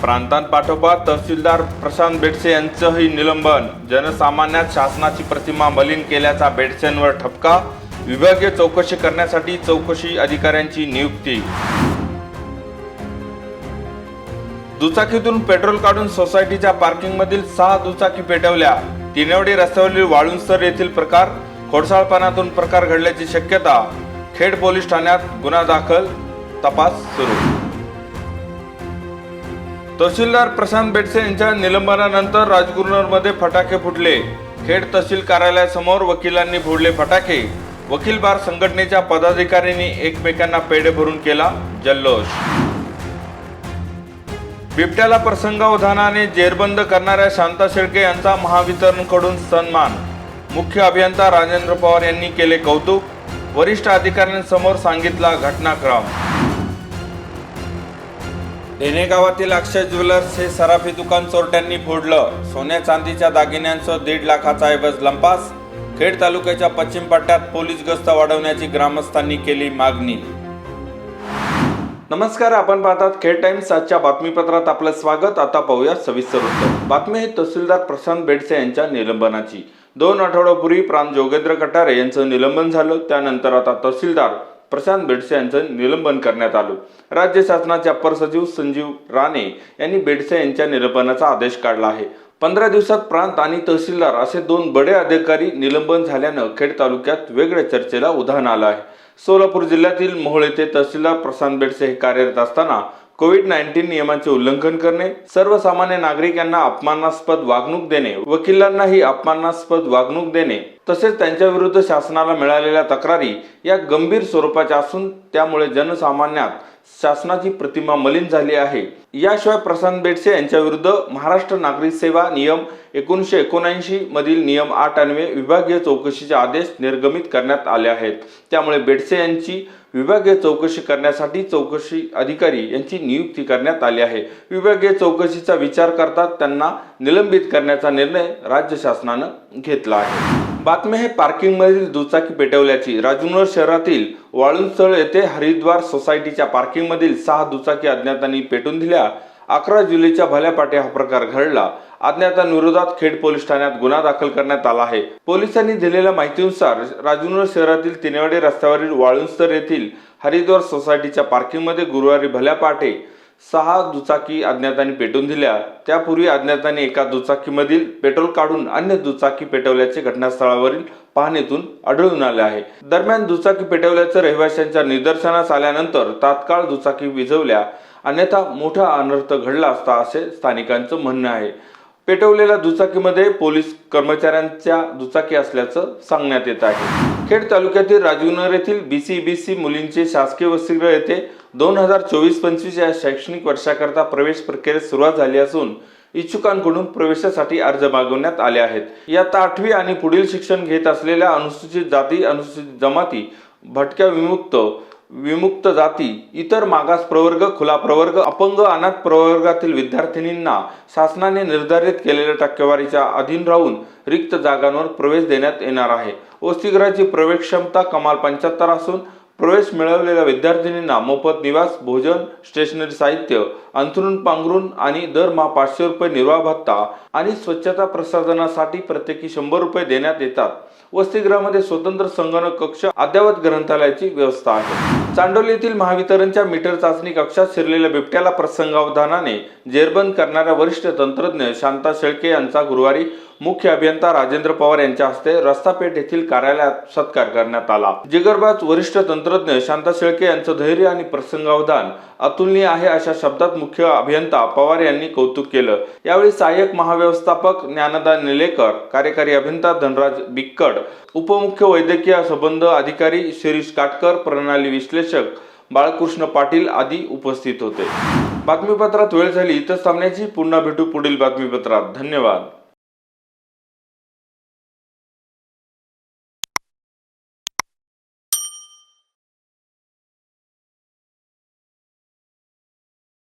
प्रांतांपाठोपाठ तहसीलदार प्रशांत बेडसे यांचंही निलंबन. जनसामान्यात शासनाची प्रतिमा मलिन केल्याचा बेडसेंवर ठपका. विभागीय चौकशी करण्यासाठी चौकशी अधिकाऱ्यांची नियुक्ती. दुचाकीतून पेट्रोल काढून सोसायटीच्या पार्किंगमधील सहा दुचाकी पेटवल्या. तिनवडी रस्त्यावरील वाळुंसर येथील प्रकार खोडसाळपणातून प्रकार घडल्याची शक्यता. खेड पोलीस ठाण्यात गुन्हा दाखल. तपास सुरू. तहसीलदार प्रशांत बेडसे यांच्या निलंबनानंतर राजगुरुनगरमध्ये फटाके फुटले. खेड तहसील कार्यालयासमोर वकिलांनी फोडले फटाके. वकील बार संघटनेच्या पदाधिकाऱ्यांनी एकमेकांना पेढे भरून केला जल्लोष. बिबट्याला प्रसंगावधानाने जेरबंद करणाऱ्या शांता शेळके यांचा महावितरणकडून सन्मान. मुख्य अभियंता राजेंद्र पवार यांनी केले कौतुक. वरिष्ठ अधिकाऱ्यांसमोर सांगितला घटनाक्रम. ढेणे गावातील अक्षय ज्वेलर्स हे सराफी दुकान चोरट्यांनी फोडलं. सोन्या चांदीच्या दागिन्यांसह दीड लाखाचा ऐवज लंपास. खेड तालुक्याच्या पश्चिम पट्ट्यात पोलीस गस्त वाढवण्याची ग्रामस्थांनी केली मागणी. नमस्कार आपण पाहतात खेड टाइम्स. आजच्या बातमीपत्रात आपलं स्वागत. आता पाहूया सविस्तर उत्तर. बातमी आहे तहसीलदार प्रशांत बेडसे यांच्या निलंबनाची. दोन आठवड्यापूर्वी प्राण जोगेंद्र कटारे यांचं निलंबन झालं. त्यानंतर आता तहसीलदार प्रशांत बेडसे यांचं निलंबन करण्यात आलं. राज्य शासनाचे अप्पर सचिव संजीव राणे यांनी बेडसे यांच्या निलंबनाचा आदेश काढला आहे. पंधरा दिवसात प्रांत आणि तहसीलदार असे दोन बडे अधिकारी निलंबन झाल्यानं खेड तालुक्यात वेगळ्या चर्चेला उधाण आलं आहे. सोलापूर जिल्ह्यातील मोहोळ येथे तहसीलदार प्रशांत बेडसे हे कार्यरत असताना कोविड नाईन्टीन नियमांचे उल्लंघन करणे सर्वसामान्य नागरिकांना अपमानास्पद वागणूक देणे वकिलांनाही अपमानास्पद वागणूक देणे तसेच त्यांच्या विरुद्ध शासनाला मिळालेल्या तक्रारी या गंभीर स्वरूपाच्या असून त्यामुळे जनसामान्यात शासनाची प्रतिमा मलिन झाली आहे. याशिवाय प्रशांत बेडसे यांच्या विरुद्ध महाराष्ट्र नागरिक सेवा नियम एकोणीसशे एकोणऐंशी मधील नियम आठ अन्वे विभागीय चौकशीचे आदेश निर्गमित करण्यात आले आहेत. त्यामुळे बेडसे यांची विभागीय चौकशी करण्यासाठी चौकशी अधिकारी यांची नियुक्ती करण्यात आली आहे. विभागीय चौकशीचा विचार करता त्यांना निलंबित करण्याचा निर्णय राज्य शासनानं घेतला आहे. बातमी आहे पार्किंगमधील दुचाकी पेटवल्याची. राजूनगर शहरातील वाळुंजतळ येथे हरिद्वार सोसायटीच्या पार्किंगमधील सहा दुचाकी अज्ञातांनी पेटून दिल्या. अकरा जुलैच्या भल्यापाटे हा प्रकार घडला. अज्ञातांविरोधात खेड पोलीस ठाण्यात गुन्हा दाखल करण्यात आला आहे. पोलिसांनी दिलेल्या माहितीनुसार राजूनगर शहरातील तिनेवाडी रस्त्यावरील वाळुंजतर येथील हरिद्वार सोसायटीच्या पार्किंगमध्ये गुरुवारी भल्यापाटे सहा दुचाकी अज्ञातांनी पेटवून दिल्या. त्यापूर्वी अज्ञातांनी एका दुचाकीमधील पेट्रोल काढून अन्य दुचाकी पेटवल्याचे घटनास्थळावरील पाहणीतून आढळून आले आहे. दरम्यान दुचाकी पेटवल्याचं रहिवाशांच्या निदर्शनास आल्यानंतर तात्काळ दुचाकी विझवल्या. अन्यथा मोठा अनर्थ घडला असता असे स्थानिकांचं म्हणणं आहे. पेटवलेल्या दुचाकीमध्ये पोलीस कर्मचाऱ्यांच्या दुचाकी असल्याचं सांगण्यात येत आहे. खेड तालुक्यातील राजीवनगर येथील बीसीबीसी मुलींचे शासकीय वसतिगृह येथे दोन हजार चोवीस पंचवीस या शैक्षणिक वर्षाकरता प्रवेश प्रक्रियेत सुरुवात झाली असून इच्छुकांकडून प्रवेशासाठी अर्ज मागवण्यात आले आहेत. इयत्ता आठवी आणि पुढील शिक्षण घेत असलेल्या अनुसूचित जाती अनुसूचित जमाती भटक्या विमुक्त विमुक्त जाती इतर मागास प्रवर्ग खुला प्रवर्ग अपंग अनाथ प्रवर्गातील विद्यार्थिनींना शासनाने निर्धारित केलेल्या टक्केवारीच्या अधीन राहून रिक्त जागांवर प्रवेश देण्यात येणार आहे. वसतिगृहाची प्रवेश क्षमता कमाल पंच्याहत्तर असून प्रवेश मिळवलेल्या विद्यार्थिनींना मोफत निवास भोजन स्टेशनरी साहित्य अंथरुण पांघरून आणि दरमहा पाचशे रुपये निर्वाह भत्ता आणि स्वच्छता प्रसाधनासाठी प्रत्येकी शंभर रुपये देण्यात येतात. वसतिगृहामध्ये स्वतंत्र संगणक कक्ष अद्ययावत ग्रंथालयाची व्यवस्था आहे. चांडोली येथील महावितरणच्या मीटर चाचणी कक्षात शिरलेल्या बिबट्याला प्रसंगावधानाने जेरबंद करणाऱ्या वरिष्ठ तंत्रज्ञ शांता शेळके यांचा गुरुवारी मुख्य अभियंता राजेंद्र पवार यांच्या हस्ते रस्तापेठ येथील कार्यालयात सत्कार करण्यात आला. जिगरबाज वरिष्ठ तंत्रज्ञ शांता शेळके यांचं धैर्य आणि प्रसंगावधान अतुलनीय आहे अशा शब्दात मुख्य अभियंता पवार यांनी कौतुक केलं. यावेळी सहाय्यक महाव्यवस्थापक ज्ञानदा निलेकर कार्यकारी अभियंता धनराज बिक्कड उपमुख्य वैद्यकीय संबंध अधिकारी शिरीष काटकर प्रणाली विश्लेषक बाळकृष्ण पाटील आदी उपस्थित होते. बातमीपत्रात वेळ झाली इथं थांबण्याची. पुन्हा भेटू पुढील बातमीपत्रात. धन्यवाद.